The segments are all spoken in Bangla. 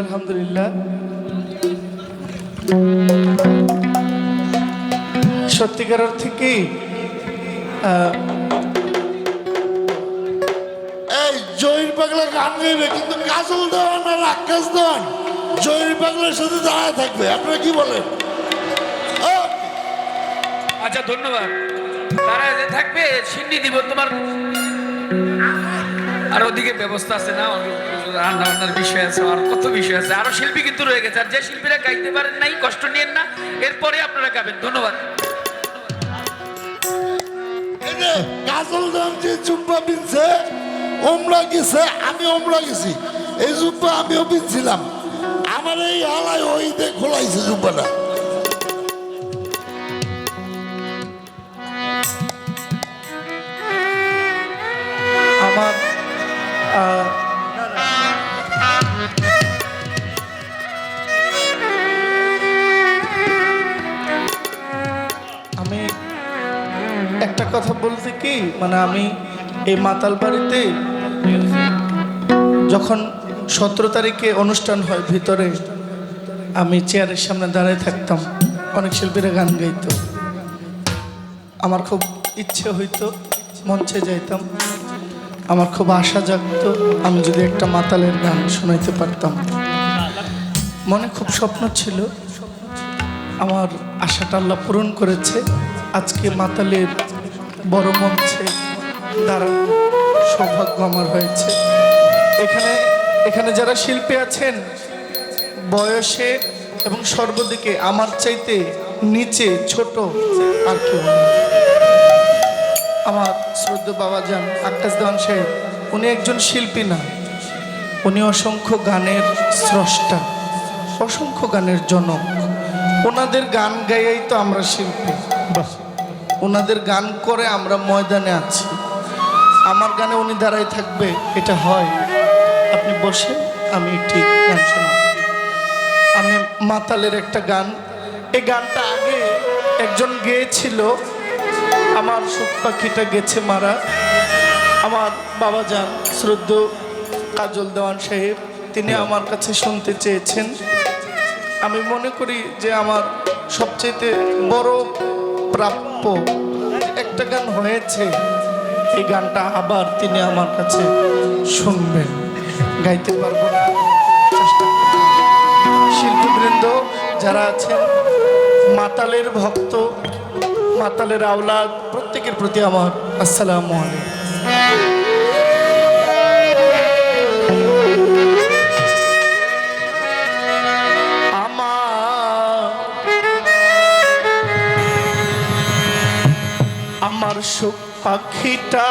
আলহামদুলিল্লাহ। সত্যিকার অর্থে কি আহ, এই জহির পাগলা গান গাইবে কিন্তু কাজল দেওয়ান আর আকাশ দেওয়ান জহির পাগলার সাথে দাঁড়ায় থাকবে আপনারা কি বলেন? ও, আচ্ছা ধন্যবাদ। তারা যে থাকবে সিন্নি দিব তোমার আর ওদিকে ব্যবস্থা আছে না রান্না বান্নার বিষয় আছে, আর কত বিষয় আছে। আরও শিল্পী কিন্তু রয়ে গেছে, আর যে শিল্পীরা গাইতে পারেন নাই, কষ্ট নিয়েন না, এরপরে আপনারা গাবেন। ধন্যবাদ। কাজল যে জুব্বা পিনছে, ওমরা গেছে, আমি ওমরা গেছি। এই জুব্বা আমিও পিনছিলাম। আমার এই হালায় ওই খোলাইছে জুব্বাটা আমি একটা কথা বলতে কি? মানে আমি এই মাতাল বাড়িতে যখন সতেরো তারিখে অনুষ্ঠান হয় ভিতরে, আমি চেয়ারের সামনে দাঁড়িয়ে থাকতাম। অনেক শিল্পীরা গান গাইতো। আমার খুব ইচ্ছে হইতো মঞ্চে যাইতাম। আমার খুব আশা জাগতো আমি যদি একটা মাতালের গান শোনাইতে পারতাম। মনে খুব স্বপ্ন ছিল, আমার আশাটা আল্লাহ পূরণ করেছে। আজকে মাতালের বড় মঞ্চে দাঁড়ানো সৌভাগ্য আমার হয়েছে। এখানে এখানে যারা শিল্পী আছেন, বয়সে এবং সর্বদিকে আমার চাইতে নিচে, ছোট আর কেউ। আমার শ্রদ্ধ বাবা যান আকাশ দেওয়ান সাহেব উনি একজন শিল্পী না উনি অসংখ্য গানের স্রষ্টা অসংখ্য গানের জনক। ওনাদের গান গাইয়াই তো আমরা শিল্পী। ওনাদের গান করে আমরা ময়দানে আছি। আমার গানে উনি দাঁড়াই থাকবে এটা হয়। আপনি বসে আমি ঠিক গান শোনাব। আমি মাতালের একটা গান। এই গানটা আগে একজন গেয়েছিল আমার সব পাখিটা গেছে মারা। আমার বাবা যান শ্রদ্ধ কাজল দেওয়ান সাহেব তিনি আমার কাছে শুনতে চেয়েছেন। আমি মনে করি যে আমার সবচেয়ে বড় প্রাপ্য একটা গান হয়েছে। এই গানটা আবার তিনি আমার কাছে শুনবেন। গাইতে পারব না। চেষ্টা শিল্পীবৃন্দ যারা আছেন মাতালের ভক্ত মাতালের আওলাদ প্রত্যেকের প্রতি আমার আসসালামু আমার সুখ পাখিটা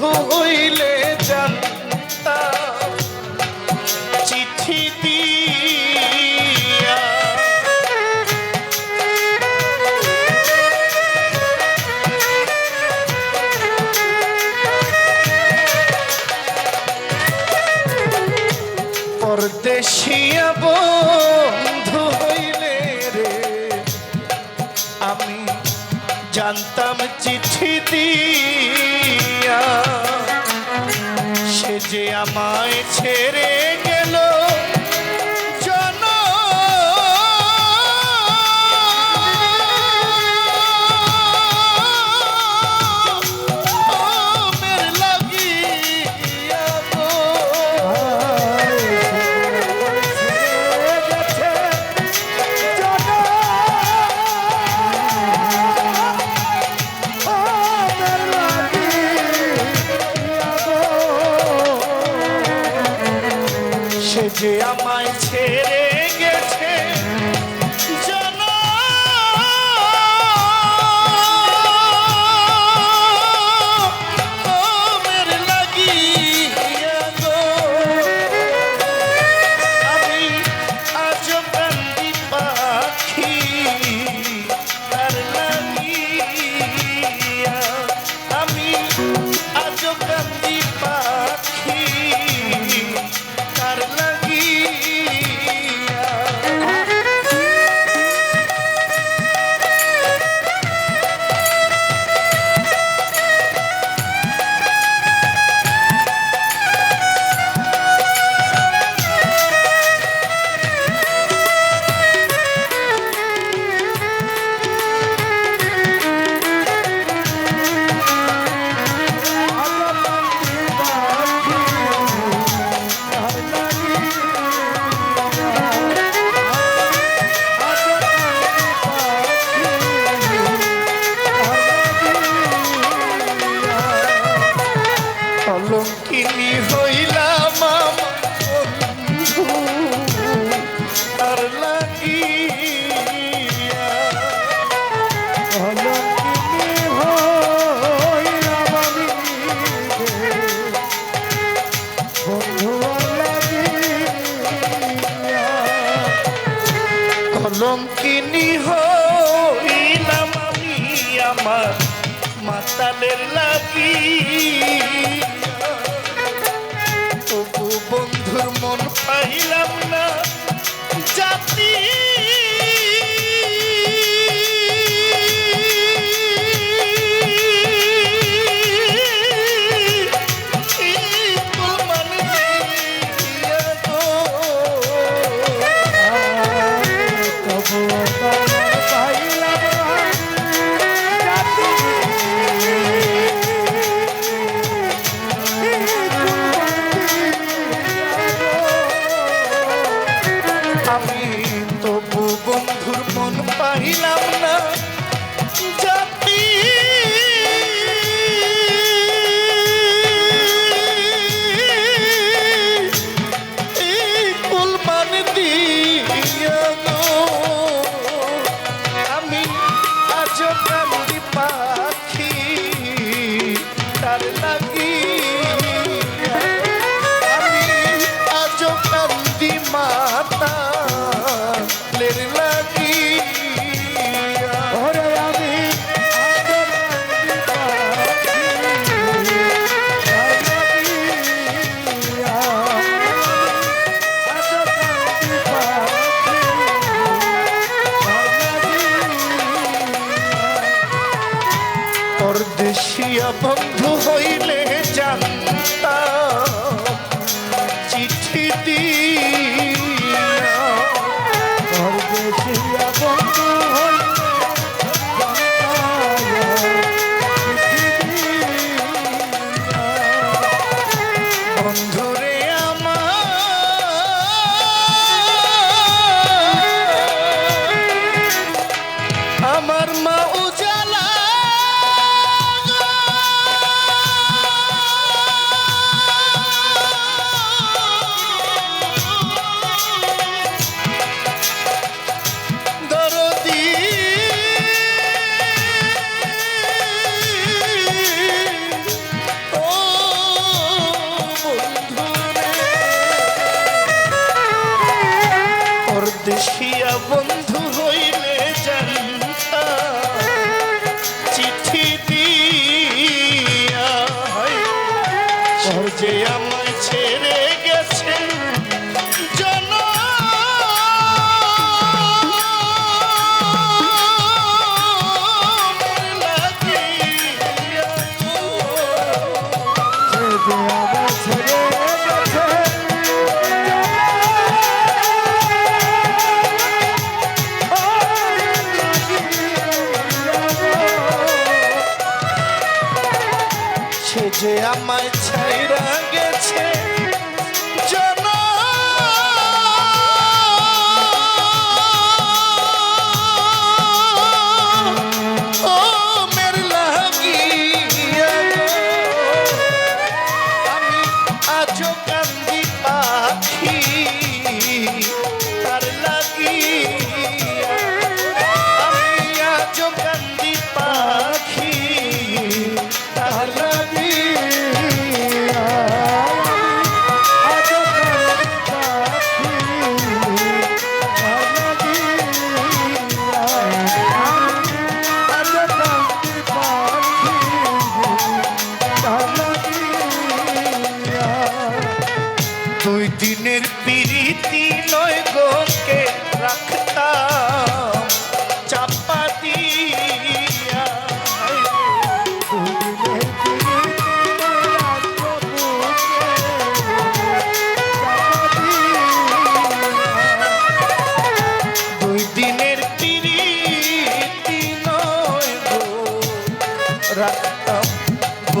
বন্ধু হইলে জানতাম চিঠি দিয়া। পরদেশিয়া বল জানতাম চিঠি দিয়া সে যে আমায় ছেড়ে দেশিয়া বন্ধু হইতে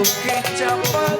বুকে চাপা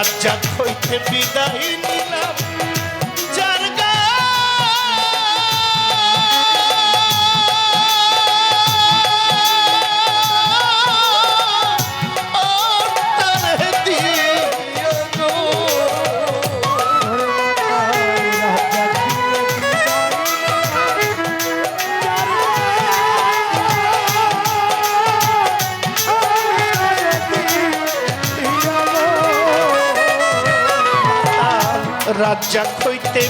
রাজা হইতে বিদায় নি যাক হইতে